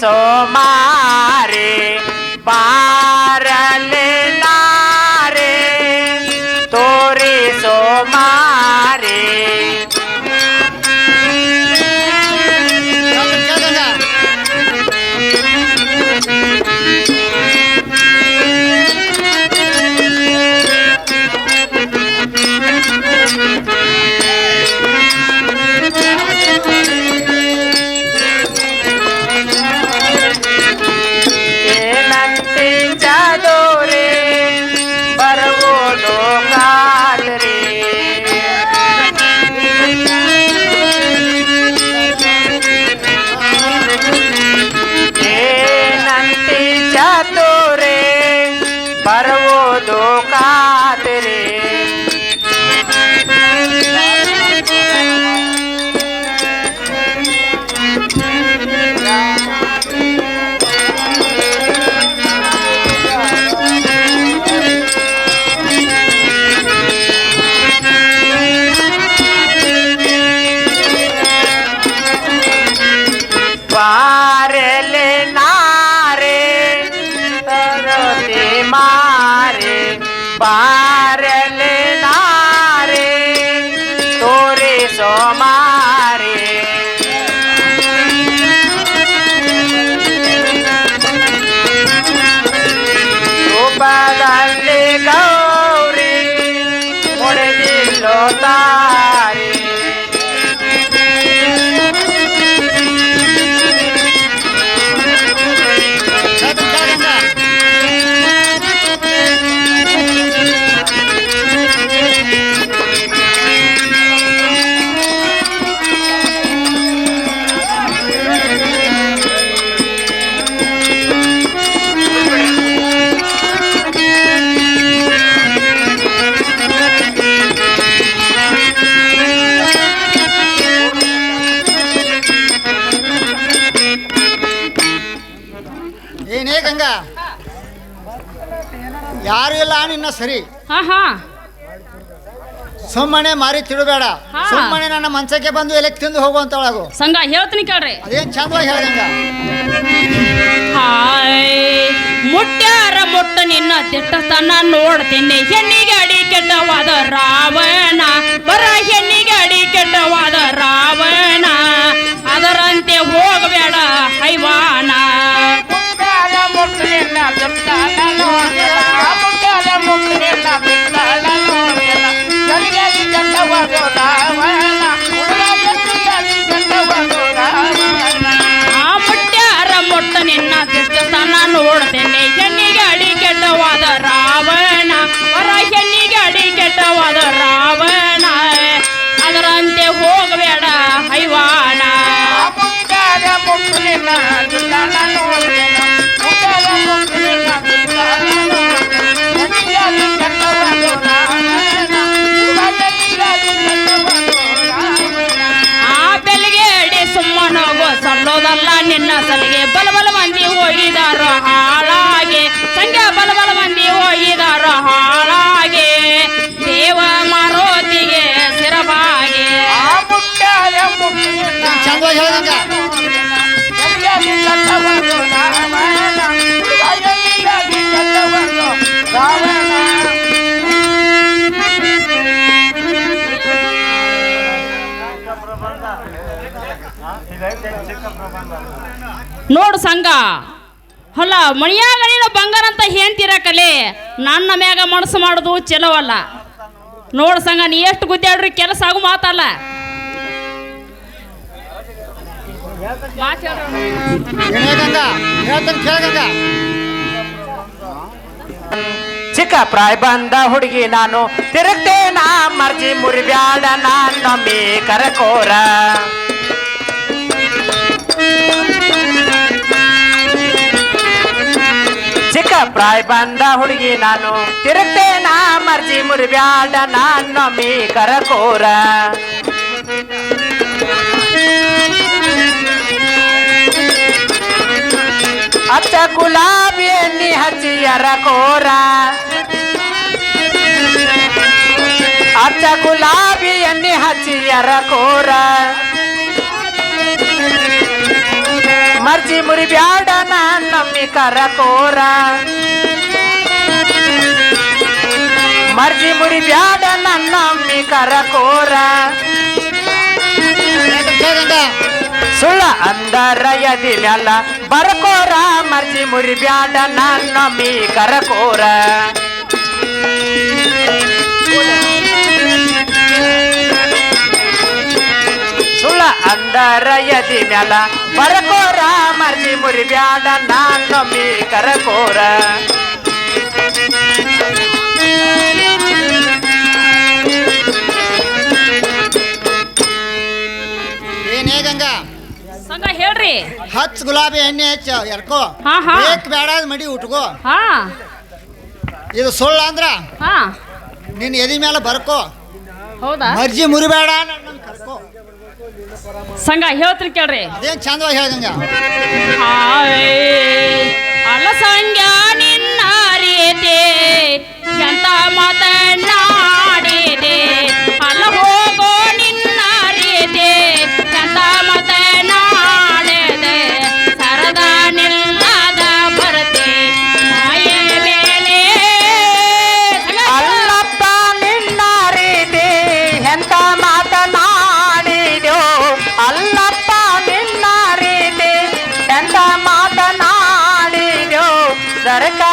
ಸೋಮಾರಿ ಯಾರು ನಿನ್ನ ಸರಿ. ಹಾ ಹಾ. ಸುಮ್ಮನೆ ಮಾರಿ ತಿಳಬೇಡ ಹಾ. ಸುಮ್ಮನೆ ನನ್ನ ಮನ್ಸಕ್ಕೆ ಬಂದು ಎಲೆ ತಿಂದು ಹೋಗುವಂತಳಾಗು ಸಂಘ ಹೇಳ್ತೀನಿ ಕೇಳ್ರಿ. ಅದೇನ್ ಚಂದವಾಗಿ ಹೇಳ ಮುಟ್ಟಾರ ಹಾಯ್ ಮುಟ್ಟ್ಯಾರ ಮುಟ್ಟ ನಿನ್ನ ದಿಟ್ಟತನ ನೋಡ್ತೀನಿ. ಹೆಣ್ಣಿಗೆ ಅಡಿ ಕೆಟ್ಟವಾದ ರಾವಣ. ನಿನ್ನ ಸಲಿಗೆ ಬಲ ಬಲ ಮಂದಿ ಹೋಗಿದಾರ ಹಾಳಾಗೆ. ಸಂಖ್ಯಾ ಬಲ ಬಲ ಮಂದಿ ಹೋಗಿದಾರ ಹಾಳಾಗೆ. ದೇವ ಮಾರೋತಿಗೆ ಸಿರಬಾಗೆ ಆ ನೋಡು ಸಂಘ. ಹೊಲ ಮಣಿಯಾಗ ನೀನು ಬಂಗಾರ ಅಂತ ಹೇಳ್ತಿರಕಲೆ ನನ್ನ ಮ್ಯಾಗ ಮನಸ್ಸು ಮಾಡೋದು ಚಲೋವಲ್ಲ. ನೋಡು ಸಂಘ, ನೀ ಎಷ್ಟು ಗುದ್ದಾಡ್ರಿ ಕೆಲಸ ಆಗು ಮಾತಲ್ಲ. ಚಿಕ್ಕ ಪ್ರಾಯ ಬಂದ ಹುಡುಗಿ ನಾನು ತಿರುಗ್ತೇನಾ ಮರ್ಜಿ ಮುರಿಬ್ಯಾಡ ನಮ್ಮಿ ಕರಕೋರ. ಪ್ರಾಯ ಬಂದ ಹುಡುಗಿ ನಾನು. ತಿರುತ್ತೆ ನಾ ಮರ್ಜಿ ಮುರಿಬ್ಯಾಡ ನಮ್ಮಿ ಕರಕೋರ. ಅಚ್ಚ ಗುಲಾಬಿ ಎಣ್ಣಿ ಹಚ್ಚಿ ಅರಕೋರ. ಅಚ್ಚ ಗುಲಾಬಿ ಎಣ್ಣೆ ಹಚ್ಚಿ ಕೋರ ಮರ್ಜಿ ಮುರಿಬ್ಯಾಡ ನಮ್ಮಿ ಕರಕೋರ ಮರ್ಜಿ ಮುರಿ ಮುರಿಬ್ಯಾಡ ನಮ್ಮಿ ಕರಕೋರ ಸುಳ್ಳ ಅಂದರ ಯದಿ ಮ್ಯಾಲ ಬರ್ಕೋರ, ಮರ್ಜಿ ಮುರಿ ಮುರಿಬ್ಯಾಡ ನಮ್ಮಿ ಕರಕೋರ ಎದಿ ಮ್ಯಾಲ. ಬರಕೋರ ಮರ್ಜಿ ಮುರಿಬ್ಯಾಡ ನಮ್ಮಿ ಕರಕೋರ. ಏನೇ ಗಂಗಾ? ಹೇಳ್ರಿ. ಹಚ್ ಗುಲಾಬಿ ಎಣ್ಣೆ ಹಚ್ಚ ಎರ್ಕೋ. ಹಾ, ಹಾ. ಬೇಕ್ ಬೇಡ ಮಡಿ ಉಟ್ಕೋ. ಹಾ. ಇದು ಸುಳ್ಳ ಅಂದ್ರ? ಹಾ. ನಿನ್ನ ಎದಿ ಮೇಲೆ ಬರ್ಕೋ. ಹೌದಾ? ಮರ್ಜಿ ಮುರಿಬೇಡ ನನ್ನ ಸಂಘ ಹೇಳ್ತೀನಿ ಕೇಳ್ರಿ. ಅದೇನ್ ಚಂದವಾಗಿ ಹೇಳ್ಗಂಗ ಹಾಯ್ ಅಲ್ಲ ಸಂಗ್ಯ ನಿನ್ನ ರೀತಿ ಎಂತ ಮಾತನಾಡಿದೆ மாத நாடியோ தரக்கா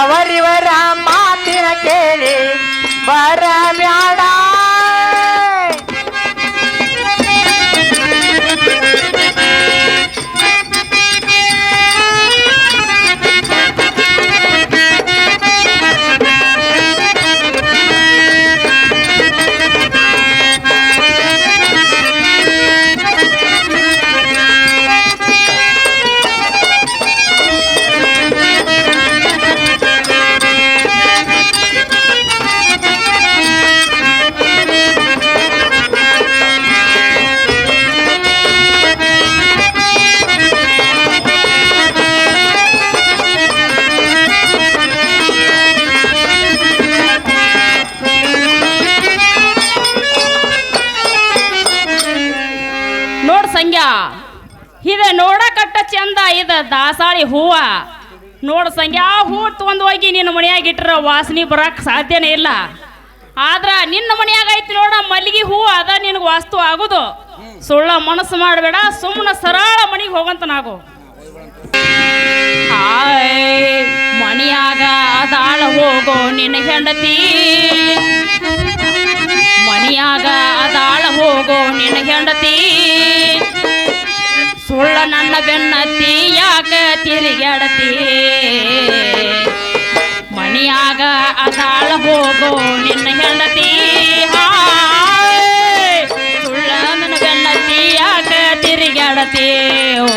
ಅವರಿವರ ಮಾತಿನ ಕೇಳಿ ಬರಬ್ಯಾಡ ನೋಡ್ ಇದ. ನೋಡಕಟ್ಟ ಚಂದ ಇದ ದಾಸಾಳಿ ಹೂವ. ನೋಡ ಸಂಗ್ಯಾ, ಹೂ ತೊಗೊಂಡು ಹೋಗಿ ನಿನ್ನ ಮನೆಯಾಗ ಇಟ್ಟರೆ ವಾಸನೆ ಬರಕ್ ಸಾಧ್ಯನೇ ಇಲ್ಲ. ಆದ್ರ ನಿನ್ನ ಮನೆಯಾಗ ಐತಿ ನೋಡ, ಮಲ್ಲಿಗೆ ಹೂ ಅದ ನಿನಗೆ ವಾಸ್ತು ಆಗುದು. ಸುಳ್ಳ ಮನಸ್ಸು ಮಾಡಬೇಡ ಸುಮ್ಮನೆ ಸರಳ ಮನೆಗೆ ಹೋಗಂತ ಹಾಯ್, ಮನೆಯಾಗ ಅದಾಳ ಹೋಗೋ ನಿನ್ನ ಹೆಂಡತಿ. ಮನೆಯಾಗ ಅದಾಳ ಹೋಗೋ ನಿನ್ನ ಹೆಂಡತಿ. ಸುಳ್ಳ ನನ್ನ ಬೆನ್ನತ್ತಿ ಯಾಕ ತಿರುಗಾಡತಿ ಮಣಿಯಾಗ ಅದಾಳ ಹೋಗೋ ನಿನ್ನ ಹೆಂಡತಿ. ಉಳ್ಳ ನನ್ನ ಬೆನ್ನತ್ತಿ ಯಾಕ ತಿರುಗಾಡತಿ ಓ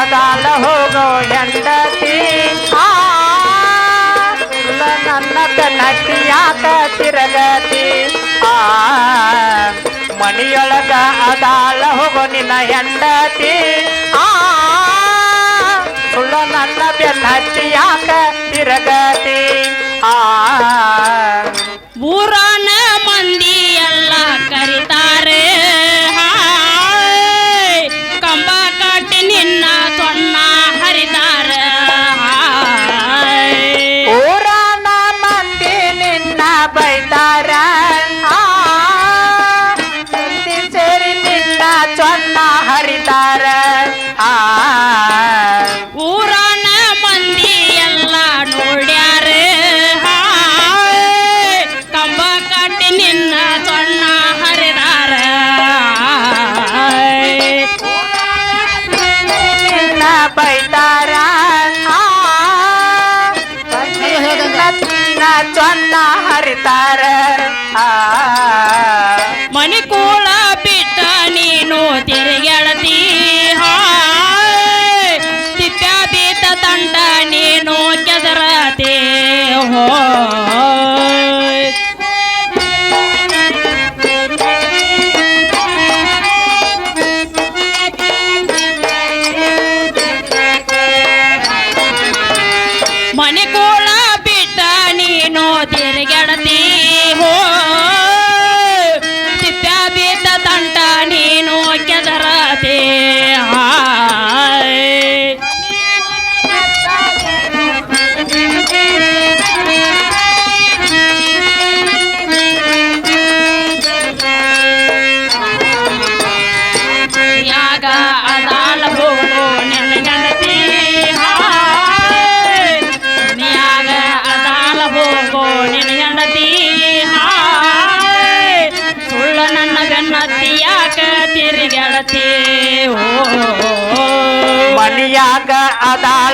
ಅದಾಳ ಹೋಗೋ ಹೆಂಡತಿ. ನನ್ನ ಬೆನ್ನತ್ತಿ ಯಾಕ ತಿರುಗತಿ. ಆ ಮಣಿಯೊಳಗ ಹೋಗೋ ನಿನ್ನ ಹೆಂಡತಿ. ಆ ಸುಳ್ಳ ನನ್ನ ಬೆನ್ನಟ್ಟಿ ಯಾಕ ತಿರಗತಿ? ಆ. ಊರನ ಮಂದಿ ಎಲ್ಲ ಕರಿತಾರೆ cantar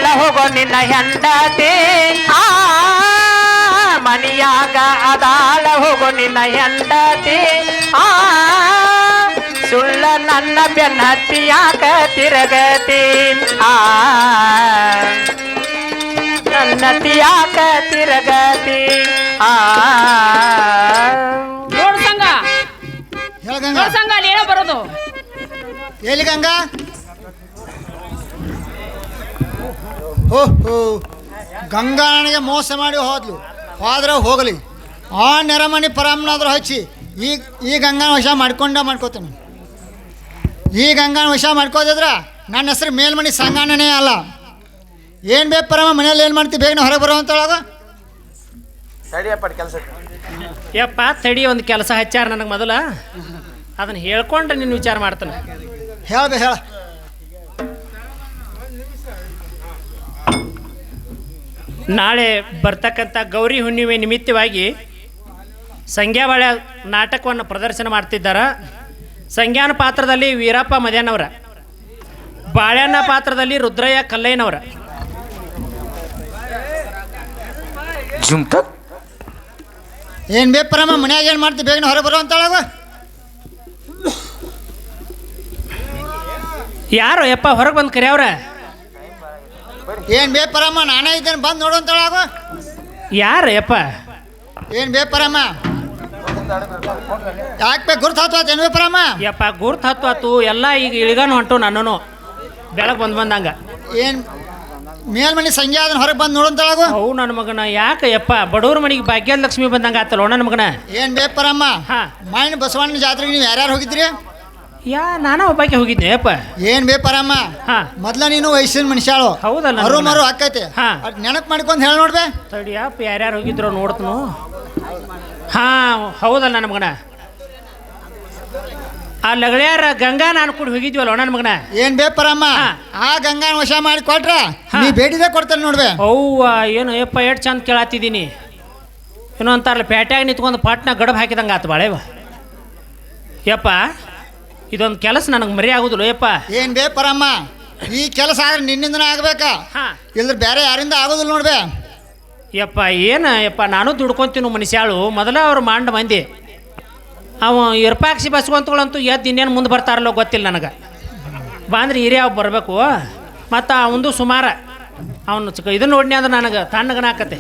ಅದಾಳ ಹೋಗೋ ನಿನ್ನ ಹೆಂಡತಿ. ಆ ಮನಿಯಾಗ ಅದಾಳ ಹೋಗೋ ನಿನ್ನ ಹೆಂಡತಿ. ಆ ಸುಳ್ಳ ನನ್ನ ಬೆನ್ನತ್ತಿ ಯಾಕ ತಿರಗತಿ. ಆ ನನ್ನತಿ ಯಾಕ ತಿರಗತಿ. ಆ ನೋಡ್ ಸಂಘ. ಹೇಳ ಗಂಗಾ. ಸಂಘ ಅಲ್ಲಿ ಏನೋ ಬರೋದು. ಎಲ್ಲಿ ಗಂಗಾ? ಓ ಹೋ ಗಂಗಾ ನನಗೆ ಮೋಸ ಮಾಡಿ ಹೋದ್ಲು. ಹೋದ್ರೆ ಹೋಗಲಿ. ಆ ನೆರಮಣಿ ಪರಾಮ್ನಾದ್ರೂ ಹಚ್ಚಿ ಈ ಈ ಗಂಗಾನ ವಶ ಮಾಡ್ಕೊಂಡ ಮಾಡ್ಕೋತೀನಿ. ಈ ಗಂಗಾನ ವಶ ಮಾಡ್ಕೋದಿದ್ರ ನನ್ನ ಹೆಸರು ಮೇಲ್ಮಣಿ ಸಂಗಾನನೇ ಅಲ್ಲ. ಏನು ಬೇಕು ಪರಮ ಮನೇಲಿ ಏನು ಮಾಡ್ತೀವಿ ಬೇಗನೆ ಹೊರಗೆ ಬರೋ ಅಂತೊಳಗ ಯಪ್ಪ ತಡಿ ಒಂದು ಕೆಲಸ ಹಚ್ಚಾರ ನನಗೆ ಮೊದಲ. ಅದನ್ನ ಹೇಳ್ಕೊಂಡು ನಿನ್ನ ವಿಚಾರ ಮಾಡ್ತಾನೆ. ಹೇಳ್ದೆ ಹೇಳ. ನಾಳೆ ಬರ್ತಕ್ಕಂಥ ಗೌರಿ ಹುಣ್ಣಿಮೆ ನಿಮಿತ್ತವಾಗಿ ಸಂಗ್ಯಾಬಾಳೆ ನಾಟಕವನ್ನು ಪ್ರದರ್ಶನ ಮಾಡ್ತಿದ್ದಾರೆ? ಸಂಜ್ಞಾನ ಪಾತ್ರದಲ್ಲಿ ವೀರಪ್ಪ ಮದ್ಯಾನವರ ಬಾಳೆಣ್ಣ ಪಾತ್ರದಲ್ಲಿ ರುದ್ರಯ್ಯ ಕಲ್ಲಯ್ಯನವರ? ಏನು ಬೇಪರಮ್ಮ ಪರಮ ಮನ್ಯಾಗ ಏನು ಮಾಡ್ತೀವಿ ಬೇಗನೆ ಹೊರ ಬರೋ ಅಂತಾಳವ ಯಾರು ಯಪ್ಪ ಹೊರಗೆ ಬಂದು ಕರೆಯವ್ರ ಏನು ಬೇಪರಮ್ಮ ಪರಮ ನಾನೇ ಇದ್ದೇನೆ ಬಂದು ನೋಡು ಅಂತೊಳಗ ಯಾರು ಯಪ್ಪ ಏನು ಬೇಪರಮ್ಮ ಪರಮ ಯಾಕೆ ಬೇಕು ಗುರ್ತು ಹತ್ತು ಏನು ಬೇಪರಮ್ಮ ಪರಮ ಯಪ್ಪ ಗುರ್ತು ಹತ್ತು ಹತ್ತು ಎಲ್ಲ ಈಗ ಇಳಿಗಾನು ಹೊಂಟು ನನ್ನೂ ಬೆಳಗ್ಗೆ ಬಂದು ಬಂದಂಗ. ಏನು ಮೇಲ್ಮನೆ ಸಂಜೆ ಅದನ್ನ ಹೊರಗೆ ಬಂದು ನೋಡಂತೊಳಗು ಅವು ನನ್ನ ಮಗನ ಯಾಕೆ ಯಪ್ಪ? ಬಡವ್ರ ಮನೆಗೆ ಭಾಗ್ಯದ ಲಕ್ಷ್ಮಿ ಬಂದಂಗ ಆತಲ್ಲ ನನ್ನ ಮಗನ? ಏನು ಬೇಪರಮ್ಮ ಪರಮ್ಮ? ಹಾ. ಮಾಯಿನ ಬಸವಣ್ಣ ಜಾತ್ರೆಗೆ ನೀವು ಯಾರ್ಯಾರು ಹೋಗಿದ್ರಿ? ಯಾ ನಾನು ಒಬ್ಬಾಕೆ ಹೋಗಿದ್ದೆ ಅಪ್ಪ ಏನ್ ಬೇ ಪರಮ್ಮ? ಹಾ. ಮೊದ್ಲ ನೀನು ವಯಸ್ಸಿನ ಮನುಷ್ಯಳು. ಹೌದಲ್ಲ ನನ್ನ ಮರು ಹಾಕೈತೆ ಹಾ. ನೆನಪು ಮಾಡ್ಕೊಂಡ್ ಹೇಳಿ ನೋಡ್ಬೇ. ತಡಿ ಅಪ್ಪ ಯಾರ್ಯಾರು ಹೋಗಿದ್ರು ನೋಡ್ತನು. ಹಾ ಹೌದಲ್ಲ ನನ್ನ ಮಗನ. ಆ ಲಗಳ್ಯಾರ ಗಂಗಾ ನಾನು ಕೂಡ ಹೋಗಿದ್ವಲ್ಲ ನನ್ನ ಮಗನ. ಏನ್ ಬೇ ಪರಮ್ಮ? ಹಾ. ಆ ಗಂಗಾನ ವಶ ಮಾಡಿ ಕೊಟ್ರ ಹಾ. ನೀ ಬೇಡಿದೆ ಕೊಡ್ತಾನೆ ನೋಡ್ಬೆ. ಅವ್ವ ಏನು ಯಪ್ಪ ಎಷ್ಟು ಚಂದ ಕೇಳತ್ತಿದ್ದೀನಿ ಏನೋ ಅಂತಾರಲ್ಲ ಪೇಟ್ಯಾಗ ನಿಂತ್ಕೊಂಡು ಪಾಟ್ನ ಗಡಬ್ ಹಾಕಿದಂಗೆ ಆತು ಬಾಳೆವ. ಯಪ್ಪ ಇದೊಂದು ಕೆಲಸ ನನಗೆ ಮರಿ ಆಗುದಿಲ್ಲ ಯಪ್ಪ ಏನ್ ಬೇ ಪರಮ್ಮ? ಈ ಕೆಲಸ ಆದ್ರೆ ನಿನ್ನಿಂದ ಆಗ್ಬೇಕಾ? ಹಾ. ಇಲ್ದ್ರ ಬೇರೆ ಯಾರಿಂದ ಆಗೋದಿಲ್ಲ ನೋಡ್ಬೇ ಯಪ್ಪ ಏನು ಯಪ್ಪ ನಾನು ದುಡ್ಕೊಂತೀನಿ ಮನುಷ್ಯಾಳು. ಮೊದಲ ಅವ್ರು ಮಾಂಡ ಮಂದಿ. ಅವ ಇರ್ಪಾಕ್ಷಿ ಬಸ್ಕೊಂತಗಳಂತೂ ಎದ್ದು ಇನ್ನೇನು ಮುಂದೆ ಬರ್ತಾರಲ್ಲೋ ಗೊತ್ತಿಲ್ಲ ನನಗೆ. ಬಂದ್ರೆ ಹಿರಿಯ ಬರಬೇಕು. ಮತ್ತು ಅವಂದು ಸುಮಾರ. ಅವನು ಚಿಕ್ಕ ಇದನ್ನು ನೋಡಿನಿ ಅಂದ್ರೆ ನನಗೆ ತಣ್ಣಗನ ಆಕತಿ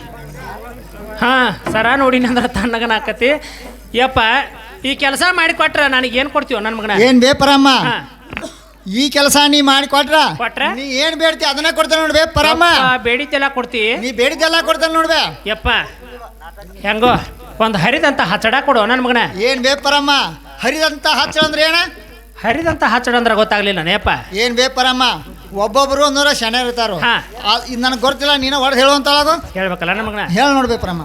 ಹಾಂ ಸರ ನೋಡಿನಿ ಅಂದ್ರೆ ತಣ್ಣಗನ ಆಕತಿ ಯಪ್ಪ ಈ ಕೆಲಸ ಮಾಡಿ ಕೊಟ್ರೆ ನನಗೆ ಏನು ಕೊಡ್ತೀವ ನನ್ನ ಮಗನ? ಏನ್ ಬೇಪರಮ್ಮ? ಈ ಕೆಲಸ ನೀ ಮಾಡಿ ಕೊಟ್ರ? ಕೊಟ್ರ? ನೀ ಏನ್ ಬೇಡ್ತಿ ಅದನ್ನ ಕೊಡ್ತಾನೆ ನೋಡ್ಬೇ ಪರಮ್ಮ. ಬೇಡಿತೆಲ್ಲ ಕೊಡ್ತಿ. ನೀ ಬೇಡಿದ್ದೆಲ್ಲ ಕೊಡ್ತಾನೆ ನೋಡ್ಬೇ ಯಪ್ಪ ಹೆಂಗೋ ಒಂದು ಹರಿದಂತ ಹಚ್ಚಡ ಕೊಡು ನನ್ನ ಮಗನ. ಏನ್ ಬೇಪರಮ್ಮ? ಹರಿದಂತ ಹಚ್ಚಡ ಅಂದ್ರೆ ಏನ? ಹರಿದಂತ ಹಚ್ಚಡ ಅಂದ್ರೆ ಗೊತ್ತಾಗ್ಲಿಲ್ಲ ನೇಪ ಏನ್ ಬೇಪರಮ್ಮ? ಒಬ್ಬೊಬ್ರು ಒಂದೂರ ಶನ ಇರ್ತಾರ. ಹಾ. ನನಗೆ ಗೊತ್ತಿಲ್ಲ ನೀನು ಹೊಡೆದು ಹೇಳುವಂತ ಹೇಳ್ಬೇಕಲ್ಲ ನನ್ನ ಮಗನ. ಹೇಳ ನೋಡ್ಬೇಪರಮ್ಮ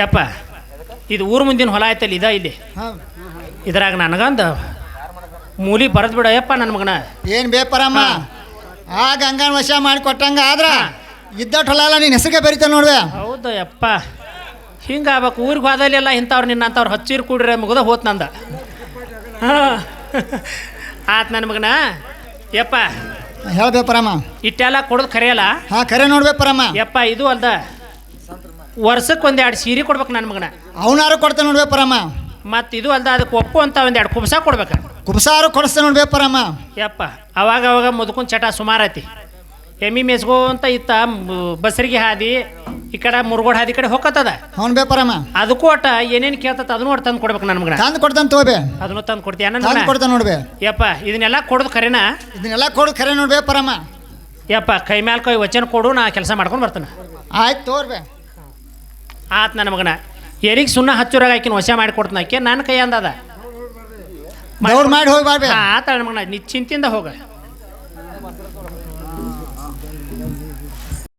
ಯಪ್ಪ ಇದು ಊರು ಮುಂದಿನ ಹೊಲ ಐತಲ್ಲ ಇದ ಇಲ್ಲಿ? ಇದ್ರಾಗ ನನಗಂದು ಮೂಲಿ ಬರದ್ ಬಿಡ ಯಪ್ಪ ನನ್ನ ಮಗನ. ಏನು ಬೇಪರಮ್ಮ ಆ ಗಂಗಾನ ವಶ ಮಾಡಿ ಕೊಟ್ಟಂಗ ಆದ್ರ ಇದ್ದಟ್ ಹೊಲ ಅಲ್ಲ ನೀನ್ ಹೆಸರಿಗೆ ಬರೀತ ನೋಡ್ವೆ. ಹೌದು ಯಪ್ಪ ಹಿಂಗಾಗ್ಬೇಕು ಊರಿಗೆ ಹೋದಲ್ಲೆಲ್ಲ ಇಂಥವ್ರು ನಿನ್ನಂಥವ್ರು ಹಚ್ಚಿರು ಕೂಡ್ರೆ ಮುಗ್ದ ಹೋತ್ ನಂದ. ಹಾಂ. ಆತ್ ನನ್ನ ಮಗನ. ಯಪ್ಪ. ಹೇಳ್ಬೇಪರಮ್ಮ ಇಟ್ಟೆಲ್ಲ ಕೊಡೋದು ಕರೆಯಲ್ಲ? ಹಾ ಕರೆ ನೋಡ್ಬೇ ಪರಮ್ಮ. ಯಪ್ಪ ಇದು ಅಲ್ದ. ವರ್ಷಕ್ಕೆ ಒಂದೆರಡು ಸೀರೆ ಕೊಡ್ಬೇಕು ನನ್ನ ಮಗನ. ಅವನಾರು ಕೊಡ್ತಾನೆ ನೋಡ್ಬೇ ಪರಮ್ಮ ಮತ್ತು ಇದು ಅಲ್ದ ಅದಕ್ಕೆ ಒಪ್ಪು ಅಂತ ಒಂದೆರಡು ಕುಬ್ಸಾ ಕೊಡ್ಬೇಕು. ಕುಬ್ಸಾರು ಕೊಡಿಸ್ತಾನೆ ನೋಡ್ಬೇ ಪರಮ್ಮ ಯಪ್ಪ ಅವಾಗ ಅವಾಗ ಮುದ್ಕೊಂಡ್ ಚಟ ಸುಮಾರು ಐತಿ. ಎಮ್ಮಿ ಮೇಸ್ಗೋ ಅಂತ ಇತ್ತ ಬಸರಿಗೆ ಹಾದಿ ಈ ಕಡೆ ಮುರುಗೋಡ್ ಹಾದಿ ಕಡೆ ಹೋಗತ್ತದ ಅವ್ನು ಬೇ ಪರಮ್ಮ ಅದಕ್ಕೂ ಒಟ್ಟ ಏನೇನು ಕೇಳ್ತದ ಅದನ್ನು ಒಟ್ಟು ತಂದು ಕೊಡ್ಬೇಕು ನನ್ನ ಮಗನ. ತಂದು ಕೊಡ್ತಾನೆ ತಗೋಬೇ ಅದನ್ನು ತಂದು ಕೊಡ್ತೀಯ ಮಗನ? ಕೊಡ್ತಾನೆ ನೋಡ್ಬೇ ಯಪ್ಪ ಇದನ್ನೆಲ್ಲ ಕೊಡೋದು ಖರೇನ? ಇದನ್ನೆಲ್ಲ ಕೊಡೋದು ಖರೆ ನೋಡ್ಬೇ ಪರಮ್ಮ ಯಪ್ಪ ಕೈ ಮ್ಯಾಲ ಕೈ ವಚನ ಕೊಡು ನಾ ಕೆಲಸ ಮಾಡ್ಕೊಂಡು ಬರ್ತಾನೆ. ಆಯ್ತು ತೋರ್ಬೇ ಆತ್ ನನ್ನ ಮಗನ. ಎರಿಗೆ ಸುಣ್ಣ ಹಚ್ಚೂರಾಗ ಆಕಿನ ವಶ ಮಾಡಿ ಕೊಡ್ತಾನೆ ಆಕೆ. ನನ್ನ ಕೈ ಅಂದದ ಮಾಡಿ ಹೋಗಿ ಆತ ನನ್ನ ಮಗನ. ನೀ ಚಿಂತಿಂದ ಹೋಗ.